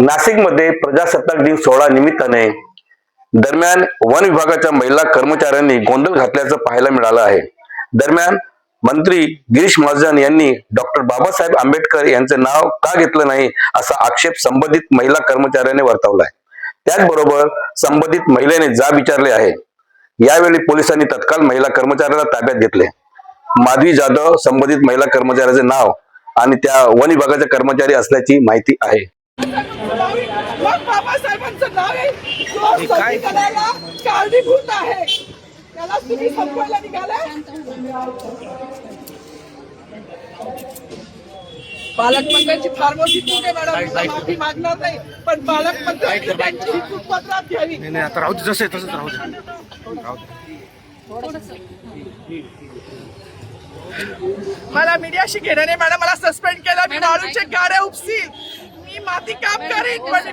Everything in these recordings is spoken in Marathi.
नाशिकमध्ये प्रजासत्ताक दिन सोहळा निमित्ताने दरम्यान वन विभागाच्या महिला कर्मचाऱ्यांनी गोंधळ घातल्याचं पाहायला मिळालं आहे. दरम्यान मंत्री गिरीश महाजन यांनी डॉक्टर बाबासाहेब आंबेडकर यांचं नाव का घेतलं नाही असा आक्षेप संबंधित महिला कर्मचाऱ्याने वर्तवलाय. त्याचबरोबर संबंधित महिलेने जा विचारले आहे. यावेळी पोलिसांनी तत्काळ महिला कर्मचाऱ्याला ताब्यात घेतले. माधवी जाधव संबंधित महिला कर्मचाऱ्याचे नाव आणि त्या वन विभागाच्या कर्मचारी असल्याची माहिती आहे. बाबासाहेबांचं नाव आहे? जो संविधानाला कारणीभूत आहे. त्याला तुम्ही संपवायला निघालाय पालकमंत्र्यांची फार मोठी चूक आहे मॅडम. माफी मागणार नाही. पण पालकमंत्र्यांनी त्यांची ही चूक पदरात घ्यावी नाही नाही आता राहू दे जसं तसंच राहू दे. राहू दे. मला मीडियाशी घेणं नाही मॅडम. मला सस्पेंड केलं. मी वाळूचे गाड्या उपसील. मी माती काम करीन पण मी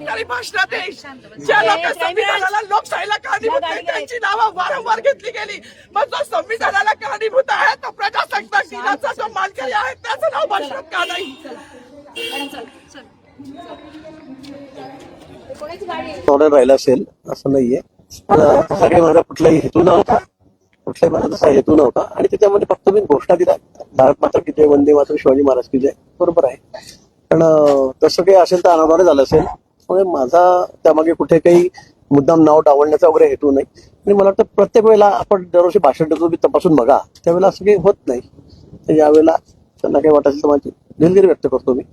तरी भाषणात येईल. ज्या लोक संविधानाला लोकशाहीला कारणीभूत नाही त्यांची नावं वारंवार घेतली गेली. मग जो संविधानाला कारणीभूत आहे तो प्रजासत्ताक दिनाचा जो मानकरी आहे त्याचं नाव भाषणात का नाही? ऑर्डर राहिला असेल असं नाहीये. पण सगळे माझा कुठलाही हेतू नव्हता. कुठलाही माझा तसा हेतू नव्हता. आणि त्याच्यामध्ये फक्त मी घोषणा दिल्या. भारत माता की जय वंदे मातरम शिवाजी महाराज की जय. बरोबर आहे. पण तसं काही असेल तर अनाद्वारे झालं असेल. त्यामुळे माझा त्यामागे कुठे काही मुद्दाम नाव डावलण्याचा वगैरे हेतू नाही. आणि मला वाटतं प्रत्येक वेळेला आपण दरवर्षी भाषण देतो तुम्ही तपासून बघा. त्यावेळेला असं काही होत नाही. तर यावेळेला त्यांना काही वाटायचं तर माझी दिलगिरी व्यक्त करतो मी.